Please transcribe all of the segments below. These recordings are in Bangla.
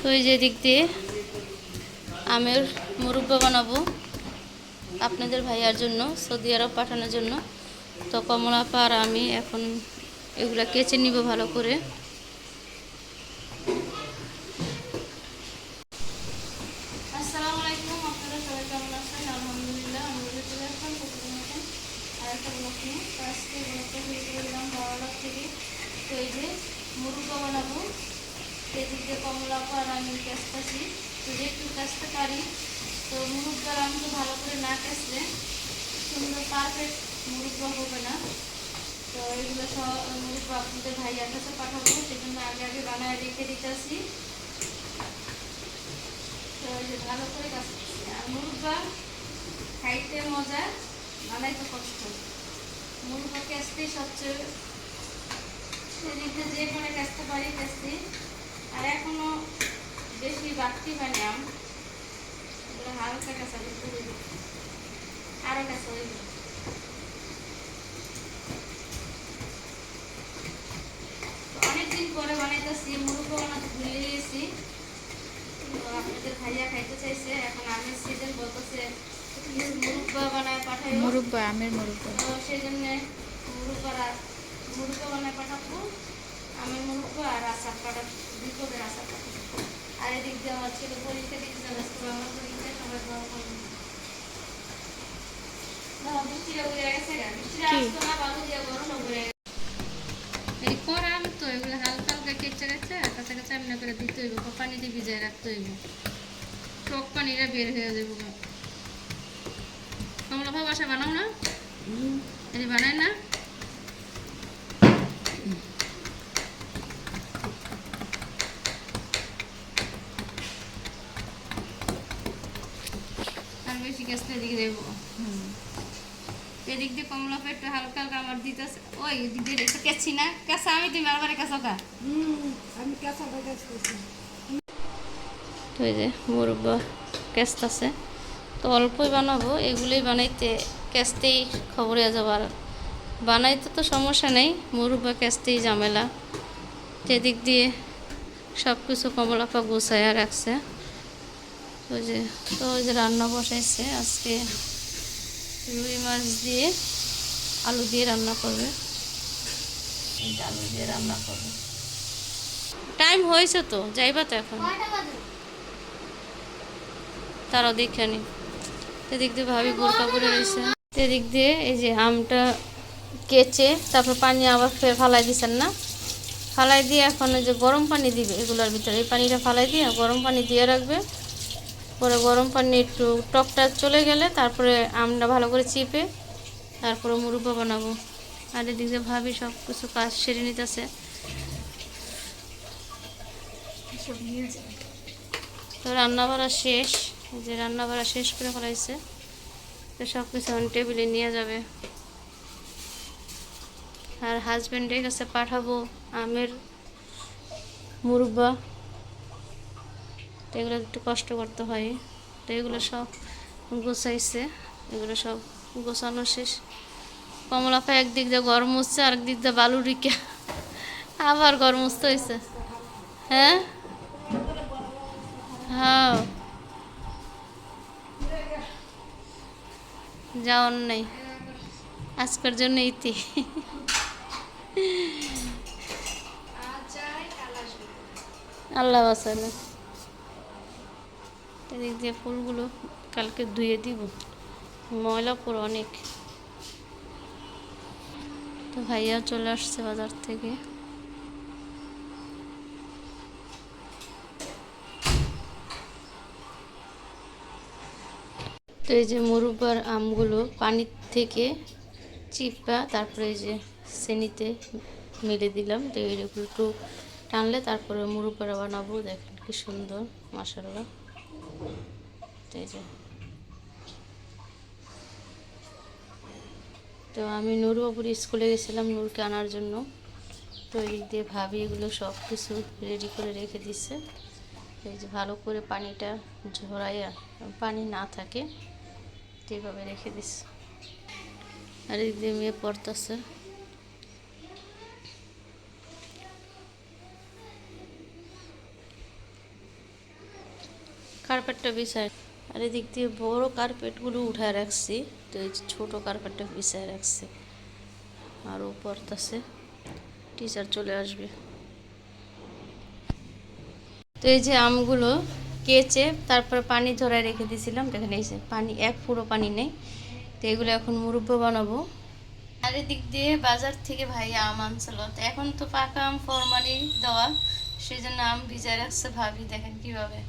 তো এই যে দিক দিয়ে আমের মুরব্বা বানাবো আপনাদের ভাইয়ার জন্য, সৌদি আরব পাঠানোর জন্য। তো কমলা পার আমি এখন এগুলা কেচে নিব ভালো করে। থেকে। তো এই যে মুরুব্বা বানাবো। দিয়ে কমলা পার আমি কাচতেছি যদি একটু কাচতে পারি, তো মুরুব্বার আমি তো ভালো করে না কাচলে সুন্দর পারফেক্ট মুরুব্বা হবে না। তো এগুলো সব মুরুব্বা আপনাদের ভাইয়ার কাছে পাঠাবো, সেজন্য আগে আগে বানায় রেখে দিতেছি। তো এই যে ভালো করে করছি। আর মুরব্বা খাইতে মজা, বানাইতে কষ্ট। মুরব্বাকে আসতেই সবচেয়ে যে করে কাচতে পারি কাচতে আর এখনও বেশি বাড়তি হয়নি আম। এগুলো হালকা কাঁচা হইবে আরও কাঁচা অনেকদিন পরে বানাইতেছি মুরব্বা বানাতে ভুলে গেছি। আপনাদের ভাইয়া খাইতে চাইছে এখন আমের সিজন বলতেছে মুরব্বা বানায় পাঠাই মুরব্বা আমের মুরব্বা। তো সেই জন্য মুরব্বা মুরব্বা বানায় পাঠাবো। আমের মুরব্বা আর আচার পাঠাবো বিপদের আর এদিক দিয়ে আমার ছেলে পরীক্ষা দিতে যাবে আজকে বাংলা পরীক্ষা সবাই দোয়া করবে। বৃষ্টিটা উড়ে গেছে গা। বৃষ্টিটা আসতো না, বালু দিয়ে গরম উড়ে গেছে। এই করাম তো এগুলো হালকা হালকা কেচে গেছে কাঁচা কাঁচা এমনি করে দিতে হইব পানি দিয়ে ভিজায় রাখতে হইব। টক পানিটা বের হয়ে যাব। কমলা ভাব বাসা বানাও না? এই বানায় না আর বেশি গ্যাসটা এদিকে দেবো। এদিক দিয়ে কমলা একটু হালকা হালকা আমার দিতেছে। ওই এদিক দিয়ে একটু কেছি না? কেঁচা, আমি তুমি আবার কেঁচা কা আমি কাঁচা তো এই যে মুরব্বা কেসতেছে তো অল্পই বানাবো, এগুলোই বানাইতে কেসতেই খবরে যাবার বানাইতে তো সমস্যা নেই, মুরব্বা কেসতেই ঝামেলা। যেদিক দিয়ে সব কিছু কমলাপা গুছাইয়া রাখছে। তো যে তো ওই যে রান্না বসাইছে আজকে রুই মাছ দিয়ে আলু দিয়ে রান্না করবে। আলু দিয়ে রান্না করবে। টাইম হয়েছে তো যাইবা তো এখন। তারাও দেখে নি এদিক দিয়ে ভাবি বোরকা করে রয়েছে। এদিক দিয়ে এই যে আমটা কেচে তারপর পানি আবার ফের ফালাই দিছেন না? ফালাই দিয়ে এখন ওই যে গরম পানি দিবে এগুলোর ভিতরে। এই পানিটা ফালাই দিয়ে গরম পানি দিয়ে রাখবে। পরে গরম পানি একটু টকটা চলে গেলে তারপরে আমটা ভালো করে চিপে তারপরে মুরব্বা বানাবো। আর এদিক দিয়ে ভাবি সব কিছু কাজ সেরে নিতেছে। তো রান্না বাড়া শেষ যে রান্না বাড়া শেষ করে ফেলাইছে। তো সব কিছু এখন টেবিলে নিয়ে যাবে। আর হাজব্যান্ডের কাছে পাঠাবো আমের মুরব্বা। তো এগুলো একটু কষ্ট করতে হয়। তো এগুলো সব গোছাইছে। এগুলো সব গোছানো শেষ। কমলাপা একদিক দিয়ে গরম হচ্ছে আর একদিক দিয়ে বালু রিকা আবার গরম হচ্ছে হয়েছে হ্যাঁ? হ্যাঁ যাওয়ার নেই। আজকের জন্য ইতি। আল্লাহ বাসালে এদিক দিয়ে ফুলগুলো কালকে ধুয়ে দিব। ময়লা পুরো অনেক। তো ভাইয়া চলে আসছে বাজার থেকে। তো এই যে মুরব্বার আমগুলো পানির থেকে চিপা, তারপরে এই যে চেনিতে মেলে দিলাম। তো এরকম একটু টানলে তারপরে মুরব্বারা বানাবো। দেখেন কি সুন্দর মাসাল্লাহ তো আমি নূরবাবুর স্কুলে গেছিলাম নূরকে আনার জন্য। তো এই দিয়ে ভাবি এগুলো সব কিছু রেডি করে রেখে দিচ্ছে এই যে ভালো করে পানিটা ঝরাইয়া, পানি না থাকে, তো এইভাবে রেখে দিচ্ছে আর এই দিয়ে মেয়ে পড়তেছে। কার্পেটটা বিছায়। আর এদিক দিয়ে বড় কার্পেটগুলো উঠায় রাখছি। তো এই ছোট কার্পেটটা বিছায় রাখছি। আর উপর আছে টিচার চলে আসবে। তো এই যে আমগুলো কেচে তারপর পানি ধরায় রেখে দিয়েছিলাম। দেখেন এই যে পানি, এক পুরো পানি নেই। তো এগুলো এখন মুরব্ব বানাবো। আর এদিক দিয়ে বাজার থেকে ভাই আম আনছিল। তো এখন তো পাকা আম ফরমালি দেওয়া। সেই জন্য আম ভিজায় রাখছে ভাবি। দেখেন কীভাবে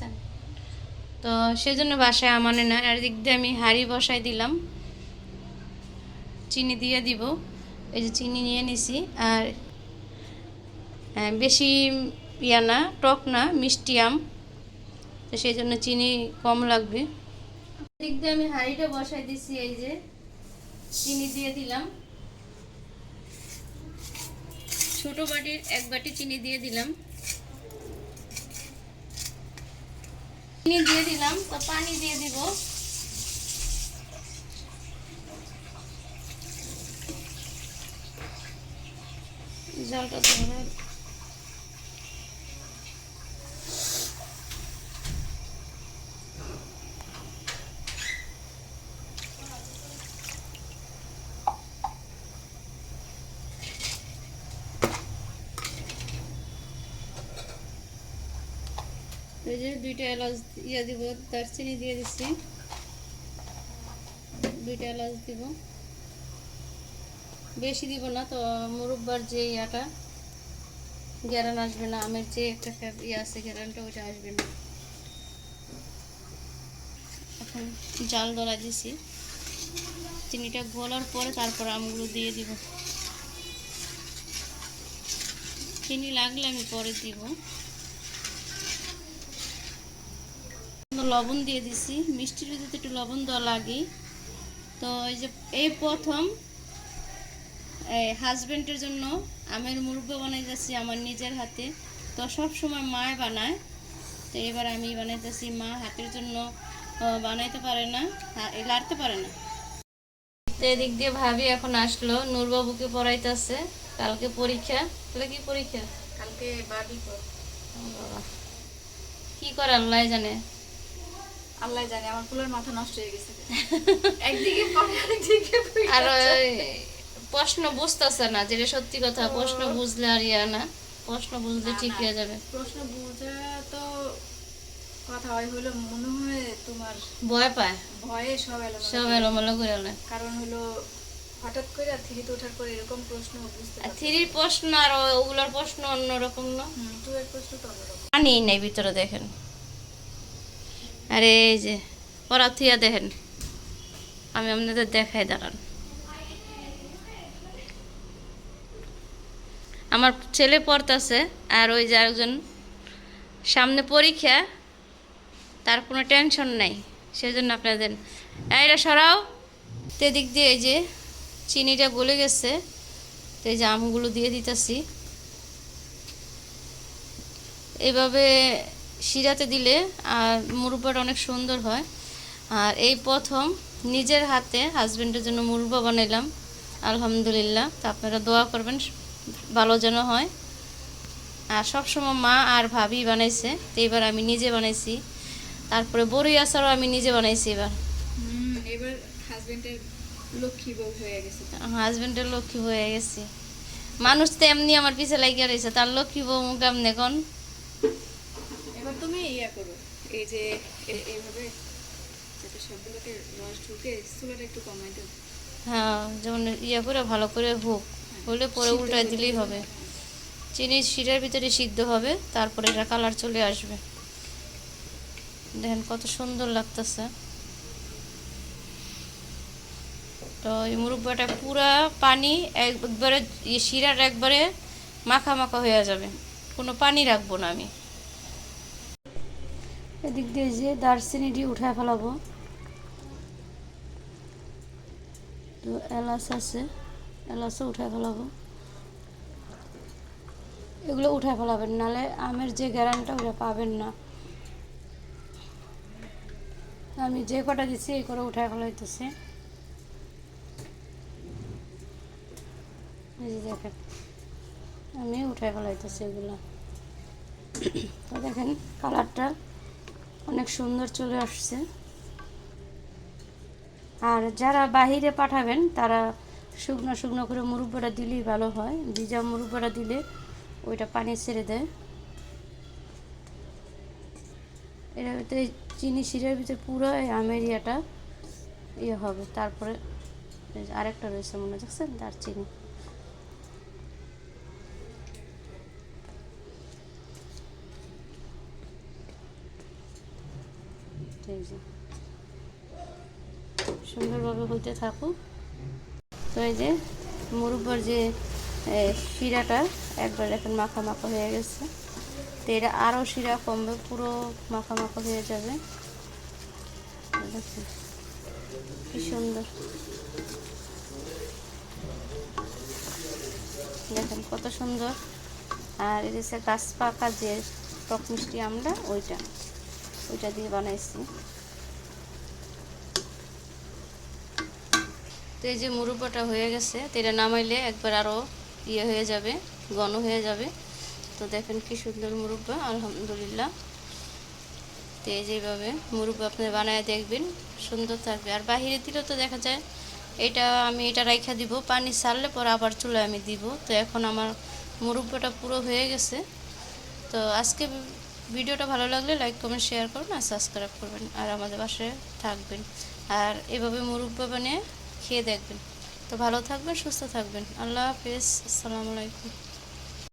বুঝছেন? তো সেই জন্য বাসায় আম আনে না, আর এদিক দিয়ে আমি হাঁড়ি বসাই দিলাম। চিনি দিয়ে দিব। এই যে চিনি নিয়ে নিছি, আর বেশি ইয়া না, টক না, মিষ্টি আম। তো সেই জন্য চিনি কম লাগবে। দিক দিয়ে আমি হাঁড়িটা বসাই দিছি, এই যে চিনি দিয়ে দিলাম। ছোট বাটির এক বাটি চিনি দিয়ে দিলাম। চিনি দিয়ে দিলাম তো পানি দিয়ে দিব। জলটা ধরে এই যে দুইটা এলাচ ইয়ে দিব, দারচিনি দিয়ে দিচ্ছি। দুইটা এলাচ দিব। বেশি দিব না তো, মুরব্বার যে ইয়াটা, গ্যারান আসবে না, আমের যে একটা ইয়ে আছে, গ্যারানটা ওইটা আসবে না। এখন জাল দলা দিছি। চিনিটা গলার পরে তারপর আমগুলো দিয়ে দিব। চিনি লাগলে আমি পরে দিব। লবণ দিয়ে দিছি। মিষ্টির ভিতরে একটু লবণ দেওয়া লাগে। তো এই যে এই প্রথম হাজব্যান্ডের জন্য আমের মুরব্বা বানাই যাচ্ছি আমার নিজের হাতে। তো সব সময় মায় বানায়। তো এবার আমি বানাইতেছি মা হাতের জন্য বানাইতে পারে না লাড়তে পারে না। তো এদিক দিয়ে ভাবি এখন আসলো নূরবাবুকে পড়াইতেছে। কালকে পরীক্ষা। তাহলে কি পরীক্ষা? কালকে ও কি করে আল্লাহ জানে। আল্লাহ জানে আমার ফুলের মাথা নষ্ট হয়ে গেছে। একদিকে আর প্রশ্ন বুঝতেছে না যেটা সত্যি কথা প্রশ্ন বুঝলে আর ইয়া না প্রশ্ন বুঝলে ঠিক হয়ে যাবে। প্রশ্ন বোঝা তো কথা হয় হলো মনে হয় তোমার ভয় পায়। ভয়ে সব এলো সব এলোমেলো করে নেয় কারণ হলো হঠাৎ করে থ্রিতে ওঠার পরে এরকম প্রশ্ন বুঝতে আর থ্রির প্রশ্ন আর ওগুলোর প্রশ্ন অন্যরকম না। টু এর প্রশ্ন তো অন্যরকম। পানি নেই ভিতরে দেখেন। আরে এই যে পড়া থুইয়া দেখেন। আমি আপনাদের দেখাই দাঁড়ান। আমার ছেলে পড়তেছে আর ওই যে একজন সামনে পরীক্ষা, তার কোনো টেনশন নাই। সেজন্য আপনাদের এইটা সরাও। তো এদিক দিয়ে এই যে চিনিটা গলে গেছে, তো এই যে আমগুলো দিয়ে দিতেছি। এইভাবে শিরাতে দিলে আর মুরব্বাটা অনেক সুন্দর হয়। আর এই প্রথম নিজের হাতে হাজবেন্ডের জন্য মুরব্বা বানাইলাম। আলহামদুলিল্লাহ তো আপনারা দোয়া করবেন ভালো যেন হয়। আর সবসময় মা আর ভাবি বানাইছে তো এবার আমি নিজে বানাইছি। তারপরে বড়ি আচারও আমি নিজে বানাইছি এবার। এবার হাজবেন্ডের লক্ষ্মী বউ হয়ে গেছে। হাজবেন্ডের লক্ষ্মী হয়ে গেছি। মানুষ তো এমনি আমার পিছে লাগিয়ে রয়েছে তার লক্ষ্মী বউ মুখ এমনি কোন? তুমি ইয়া করো। এই যে এইভাবে যাতে সবগুলোকে রস ঢুকে চুলাটা একটু কমাই দেবো হ্যাঁ যেমন ইয়ে করে ভালো করে হোক। হলে পরে উল্টায় দিলেই হবে। চিনি শিরার ভিতরে সিদ্ধ হবে তারপরে এটা কালার চলে আসবে। দেখেন কত সুন্দর লাগতেছে। তো এই মুরব্বাটা পুরা পানি একবারে শিরার একবারে মাখা মাখা হয়ে যাবে। কোনো পানি রাখব না আমি। এদিক দিয়ে যে দারচিনিটি উঠায় ফেলাবো। তো এলাচ আছে, এলাচও উঠায় ফেলাবো। এগুলো উঠায় ফেলাবেন নাহলে আমের যে গ্যারানটা ওটা পাবেন না। আমি যে কটা দিচ্ছি এই করে উঠায় ফেলাইতেছি। দেখেন আমি উঠায় ফেলাইতেছি এগুলো। দেখেন কালারটা। অনেক সুন্দর চলে আসছে। আর যারা বাহিরে পাঠাবেন, তারা শুকনো শুকনো করে মুরব্বটা দিলেই ভালো হয়। ভিজা মুরব্বটা দিলে ওইটা পানি ছেড়ে দেয়। এটার ভিতরে চিনি শিরার ভিতরে পুরো এই আমের ইয়েটা ইয়ে হবে। তারপরে আরেকটা রয়েছে মনে দেখছেন? দারচিনি। এই সুন্দরভাবে হইতে থাকুক। তো এই যে মুরব্বর যে শিরাটা একবার এখন মাখা মাখা হয়ে গেছে। তো এটা আরও শিরা কমবে, পুরো মাখা মাখা হয়ে যাবে। কি সুন্দর। দেখেন কত সুন্দর। আর যে গাছ পাকা যে টক মিষ্টি আমরা ওইটা। ওইটা দিয়ে বানাইছি। তো এই যে মুরব্বাটা হয়ে গেছে, তো এটা নামাইলে একবার আরও ইয়ে হয়ে যাবে, ঘন হয়ে যাবে। তো দেখেন কি সুন্দর মুরব্বা, আলহামদুলিল্লাহ। তো এই যেভাবে মুরব্বা আপনি বানায় দেখবেন, সুন্দর থাকবে। আর বাহিরে দিলেও তো দেখা যায়, এটা আমি এটা রাইখা দিব, পানি ছাড়লে পরে আবার চুলায় আমি দিব। তো এখন আমার মুরব্বাটা পুরো হয়ে গেছে। তো আজকে ভিডিওটা ভালো লাগলে লাইক কমেন্ট শেয়ার করবেন আর সাবস্ক্রাইব করবেন আর আমাদের বাসায় থাকবেন। আর এভাবে মুরব্বা বানিয়ে খেয়ে দেখবেন। তো ভালো থাকবেন, সুস্থ থাকবেন। আল্লাহ হাফেজ। আসসালামু আলাইকুম।